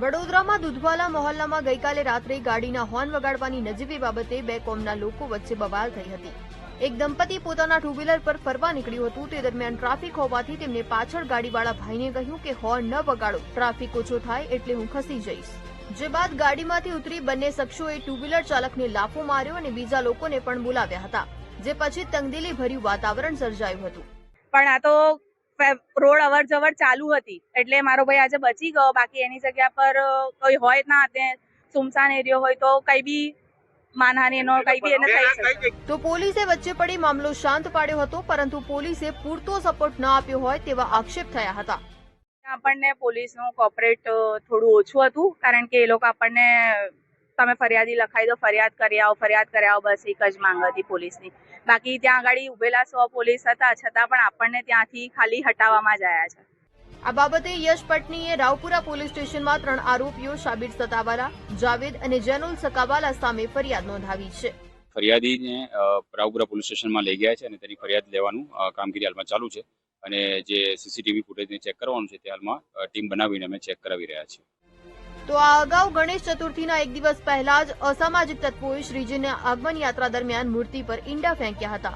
વડોદરામાં દુધવાલા મહોલ્લામાં ગઈકાલે રાત્રે ગાડીના હોર્ન વગાડવાની નજીવી બાબતે બે કોમના લોકો વચ્ચે બવાલ થઈ હતી. એક દંપતી પોતાના ટુ વ્હીલર પર ફરવા નીકળ્યું હતું. તે દરમિયાન ટ્રાફિક હોવાથી તેમને પાછળ ગાડીવાળા ભાઈને કહ્યું કે, હોર્ન ન વગાડો. ટ્રાફિક ઓછો થાય એટલે હું ખસી જઈશ. જે બાદ ગાડીમાંથી ઉતરી બંને શખ્સોએ ટુ વ્હીલર ચાલકને લાફો માર્યો અને બીજા લોકોને પણ બોલાવ્યા હતા, જે પછી તંગદિલી ભર્યું વાતાવરણ સર્જાયું હતું. પણ આ તો રોડ અવર જવર ચાલુ હતી. એટલે મારો ભાઈ આજે બચી ગયો. બાકી એની જગ્યા પર કોઈ હોય ના તે સુમસાન એરિયો હોય તો કઈ બી માનહાનિનો કઈ બી એને થઈ શકે. તો પોલીસે વચ્ચે પડી મામલો શાંત પાડ્યો હતો પરંતુ પોલીસે પૂરતો સપોર્ટ ન આપ્યો હોય તેવા આક્ષેપ થયા હતા. આપણને પોલીસનું કોપરેટ થોડું ઓછું હતું કારણ કે એ લોકો આપણને તમે ફરિયાદી લખાઈ દો ફરિયાદ કરી આવો ફરિયાદ કરી આવો બસ એક જ માંગ હતી પોલીસની. બાકી ત્યાં આગળ ઉભેલા સો પોલીસ હતા છતાં પણ આપણને ત્યાંથી ખાલી હટાવવામાં જ આવ્યા છે. આ બાબતે યશ પટનીએ રાવપુરા પોલીસ સ્ટેશનમાં ત્રણ આરોપીઓ શાબિર સતાવાલા જાવેદ અને જેનુલ સકાવાલા સામે ફરિયાદ નોંધાવી છે. ફરિયાદીને રાવપુરા પોલીસ સ્ટેશનમાં લઈ ગયા છે અને તેની ફરિયાદ લેવાનું કામગીરી હાલમાં ચાલુ છે. અને જે સીસીટીવી ફૂટેજને ચેક કરવાનું છે તે હાલમાં ટીમ બનાવીને અમે ચેક કરાવી રહ્યા છીએ. તો આ અગાઉ ગણેશ ચતુર્થીના એક દિવસ પહેલા જ અસામાજિક તત્વોએ શ્રીજીના આગમન યાત્રા દરમિયાન મૂર્તિ પર ઈંડા ફેંક્યા હતા.